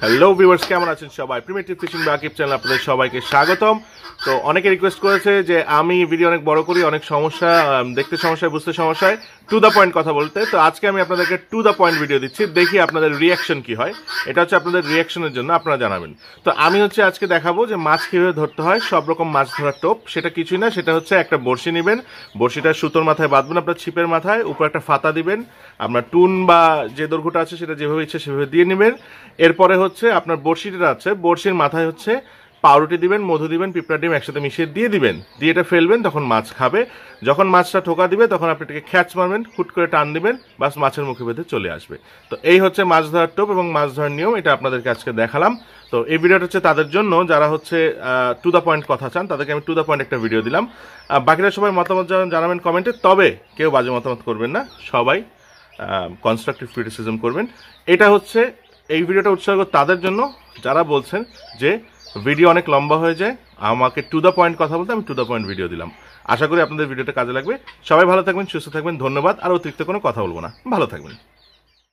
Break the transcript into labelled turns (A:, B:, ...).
A: Hello viewers কেমন আছেন সবাই? প্রিমেটিভ ফিশিং বাকিব চ্যানেল আপনাদের সবাইকে স্বাগতম। তো অনেকে রিকোয়েস্ট করেছে যে আমি ভিডিও অনেক বড় করি, অনেক সমস্যা দেখতে সমস্যায়, বুঝতে সমস্যায় টু দ্য পয়েন্ট কথা বলতে। তো আজকে আমি আপনাদেরকে টু দ্য পয়েন্ট ভিডিও দিচ্ছি, দেখি আপনাদের রিয়াকশন কি হয়। এটা হচ্ছে আপনাদের রিয়াকশনের জন্য আপনারা জানাবেন। তো আমি হচ্ছে আজকে দেখাবো যে মাছ কীভাবে ধরতে হয়, সব রকম মাছ ধরার টোপ, সেটা কিছুই না, সেটা হচ্ছে একটা বড়শি নেবেন। বড়শিটা সুতোর মাথায় বাঁধবেন আপনার ছিপের মাথায়, উপর একটা ফাতা দিবেন। আপনার টুন বা যে দৈর্ঘ্যটা আছে, সেটা যেভাবে ইচ্ছে সেভাবে দিয়ে নেবেন। এরপরে হচ্ছে আপনার বড়শিটা আছে, বড়শির মাথায় হচ্ছে পাউরুটি দিবেন, মধু দিবেন, পিঁপড়া ডিম একসাথে মিশিয়ে দিয়ে দিবেন। দিয়ে এটা ফেলবেন, তখন মাছ খাবে। যখন মাছটা ঠোকা দিবে, তখন আপনি এটাকে খ্যাচ মারবেন, হুট করে টান দিবেন, বাস মাছের মুখে বেঁধে চলে আসবে। তো এই হচ্ছে মাছ ধরার টোপ এবং মাছ ধরার নিয়ম, এটা আপনাদেরকে আজকে দেখালাম। তো এই ভিডিওটা হচ্ছে তাদের জন্য, যারা হচ্ছে টু দ্য পয়েন্ট কথা চান, তাদেরকে আমি টু দ্য পয়েন্ট একটা ভিডিও দিলাম। বাকিরা সবাই মতামত জানাবেন কমেন্টে তবে কেউ বাজে মতামত করবেন না। সবাই কনস্ট্রাকটিভ ক্রিটিসিজম করবেন। এটা হচ্ছে এই ভিডিওটা উৎসর্গ তাদের জন্য। যারা বলছেন যে ভিডিও অনেক লম্বা হয়ে যায়, আমাকে টু দ্য পয়েন্ট কথা বলতে আমি টু দ্য পয়েন্ট ভিডিও দিলাম। আশা করি আপনাদের ভিডিওটা কাজে লাগবে। সবাই ভালো থাকবেন, সুস্থ থাকবেন, ধন্যবাদ। আর অতিরিক্ত কোনো কথা বলব না। ভালো থাকবেন।